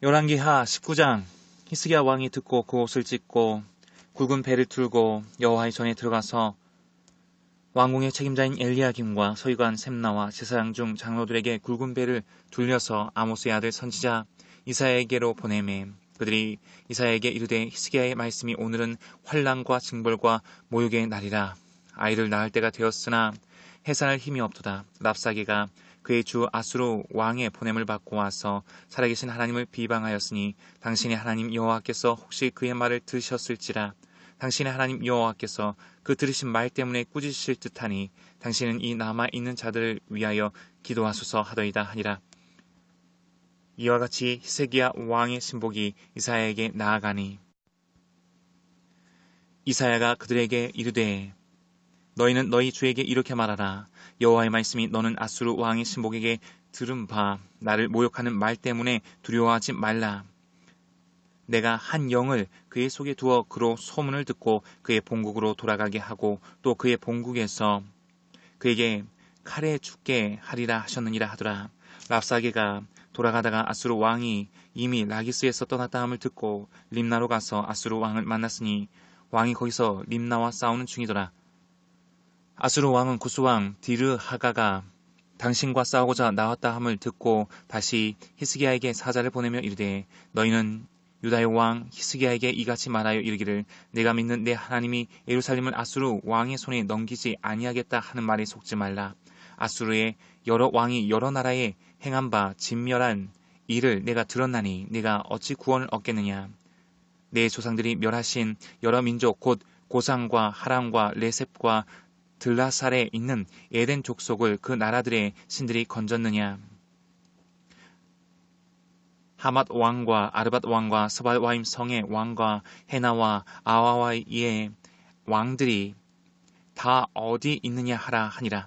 열왕기하 19장 히스기야 왕이 듣고 그 옷을 찢고 굵은 배를 들고 여호와의 전에 들어가서 왕궁의 책임자인 엘리야김과 서기관 샘나와 제사장 중 장로들에게 굵은 배를 둘려서 아모스의 아들 선지자 이사야에게로 보내매 그들이 이사야에게 이르되 히스기야의 말씀이 오늘은 환란과 징벌과 모욕의 날이라 아이를 낳을 때가 되었으나 해산할 힘이 없도다 랍사게가 그의 주 아수르 왕의 보냄을 받고 와서 살아계신 하나님을 비방하였으니 당신의 하나님 여호와께서 혹시 그의 말을 들으셨을지라 당신의 하나님 여호와께서 그 들으신 말 때문에 꾸짖으실 듯하니 당신은 이 남아 있는 자들을 위하여 기도하소서 하더이다 하니라. 이와 같이 히세기야 왕의 신복이 이사야에게 나아가니 이사야가 그들에게 이르되 너희는 너희 주에게 이렇게 말하라 여호와의 말씀이 너는 아수르 왕의 신복에게 들은 바 나를 모욕하는 말 때문에 두려워하지 말라 내가 한 영을 그의 속에 두어 그로 소문을 듣고 그의 본국으로 돌아가게 하고 또 그의 본국에서 그에게 칼에 죽게 하리라 하셨느니라 하더라. 랍사게가 돌아가다가 아수르 왕이 이미 라기스에서 떠났다 함을 듣고 림나로 가서 아수르 왕을 만났으니 왕이 거기서 림나와 싸우는 중이더라. 아수르 왕은 구스 왕 디르 하가가 당신과 싸우고자 나왔다 함을 듣고 다시 히스기야에게 사자를 보내며 이르되 너희는 유다의 왕 히스기야에게 이같이 말하여 이르기를 내가 믿는 내 하나님이 예루살렘을 아수르 왕의 손에 넘기지 아니하겠다 하는 말에 속지 말라. 아수르의 여러 왕이 여러 나라에 행한 바 진멸한 일을 내가 들었나니 내가 어찌 구원을 얻겠느냐. 내 조상들이 멸하신 여러 민족 곧 고상과 하람과 레셉과 들라살에 있는 에덴 족속을 그 나라들의 신들이 건졌느냐. 하맛 왕과 아르밧 왕과 스발와임 성의 왕과 헤나와 아와와의 왕들이 다 어디 있느냐 하라 하니라.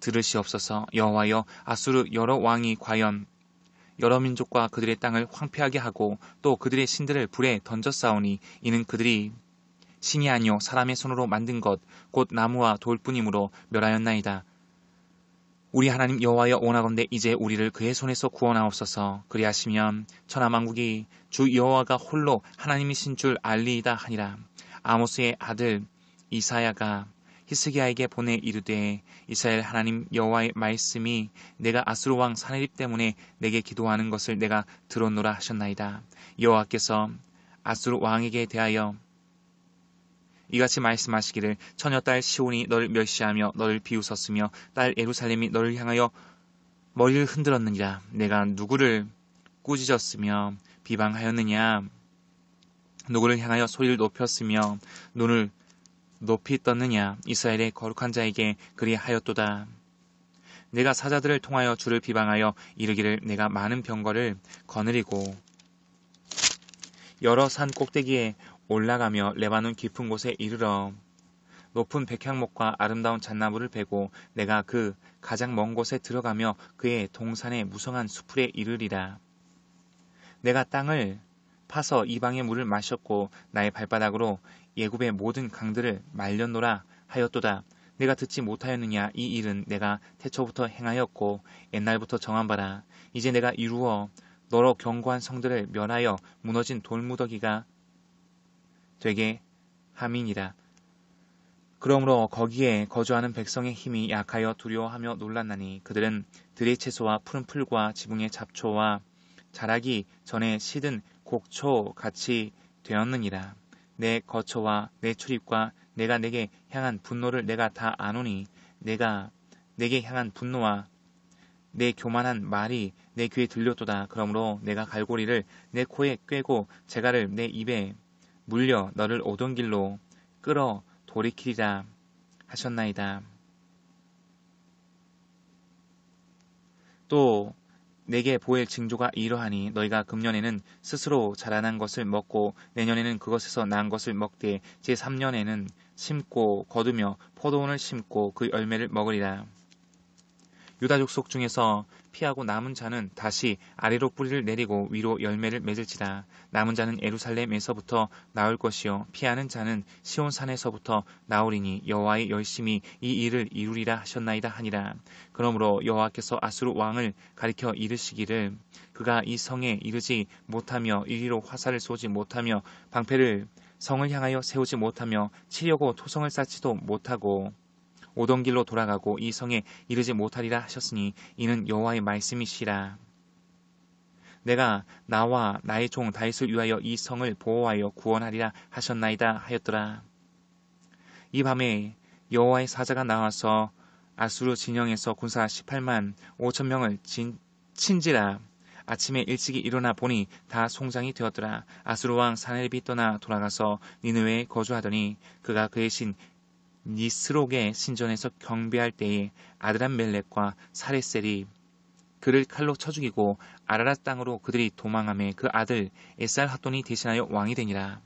들으시옵소서. 여호와여 아수르 여러 왕이 과연 여러 민족과 그들의 땅을 황폐하게 하고 또 그들의 신들을 불에 싸우니 이는 그들이 신이 아니요 사람의 손으로 만든 것 곧 나무와 돌뿐이므로 멸하였나이다. 우리 하나님 여호와여 원하건대 이제 우리를 그의 손에서 구원하옵소서. 그리하시면 천하 만국이 주 여호와가 홀로 하나님이신 줄 알리이다 하니라. 아모스의 아들 이사야가 히스기야에게 보내 이르되 이스라엘 하나님 여호와의 말씀이 내가 아수르 왕 사네립 때문에 내게 기도하는 것을 내가 들었노라 하셨나이다. 여호와께서 아수르 왕에게 대하여 이같이 말씀하시기를 처녀 딸 시온이 너를 멸시하며 너를 비웃었으며 딸 에루살렘이 너를 향하여 머리를 흔들었느니라. 내가 누구를 꾸짖었으며 비방하였느냐? 누구를 향하여 소리를 높였으며 눈을 높이 떴느냐 이스라엘의 거룩한 자에게 그리하였도다 내가 사자들을 통하여 주를 비방하여 이르기를 내가 많은 병거를 거느리고 여러 산 꼭대기에 올라가며 레바논 깊은 곳에 이르러 높은 백향목과 아름다운 잣나무를 베고 내가 그 가장 먼 곳에 들어가며 그의 동산의 무성한 수풀에 이르리라. 내가 땅을 파서 이방의 물을 마셨고 나의 발바닥으로 예굽의 모든 강들을 말렸노라 하였도다. 내가 듣지 못하였느냐 이 일은 내가 태초부터 행하였고 옛날부터 정한 바라. 이제 내가 이루어 너로 견고한 성들을 멸하여 무너진 돌무더기가 되게 함이니라. 그러므로 거기에 거주하는 백성의 힘이 약하여 두려워하며 놀랐나니 그들은 들의 채소와 푸른 풀과 지붕의 잡초와 자라기 전에 시든 곡초 같이 되었느니라. 내 거처와 내 출입과 내가 내게 향한 분노를 내가 다 아노니 내가 내게 향한 분노와 내 교만한 말이 내 귀에 들렸도다. 그러므로 내가 갈고리를 내 코에 꿰고 재갈을 내 입에 물려 너를 오던 길로 끌어 돌이키리라 하셨나이다. 또 내게 보일 징조가 이러하니 너희가 금년에는 스스로 자라난 것을 먹고 내년에는 그것에서 난 것을 먹되 제3년에는 심고 거두며 포도원을 심고 그 열매를 먹으리라. 유다 족속 중에서 피하고 남은 자는 다시 아래로 뿌리를 내리고 위로 열매를 맺을지라. 남은 자는 에루살렘에서부터 나올 것이요 피하는 자는 시온 산에서부터 나오리니 여호와의 열심히 이 일을 이루리라 하셨나이다 하니라. 그러므로 여호와께서 아수르 왕을 가리켜 이르시기를 그가 이 성에 이르지 못하며 이리로 화살을 쏘지 못하며 방패를 성을 향하여 세우지 못하며 치려고 토성을 쌓지도 못하고 오던 길로 돌아가고 이 성에 이르지 못하리라 하셨으니 이는 여호와의 말씀이시라. 내가 나와 나의 종 다윗을 위하여 이 성을 보호하여 구원하리라 하셨나이다 하였더라. 이 밤에 여호와의 사자가 나와서 아수르 진영에서 군사 18만 5천 명을 진, 친지라. 아침에 일찍이 일어나 보니 다 송장이 되었더라. 아수르 왕 사네립이 떠나 돌아가서 니느웨에 거주하더니 그가 그의 신 니스록의 신전에서 경배할 때에 아드람 멜렉과 사레셀이 그를 칼로 쳐 죽이고 아라랏 땅으로 그들이 도망함에 그 아들 에살 핫돈이 대신하여 왕이 되니라.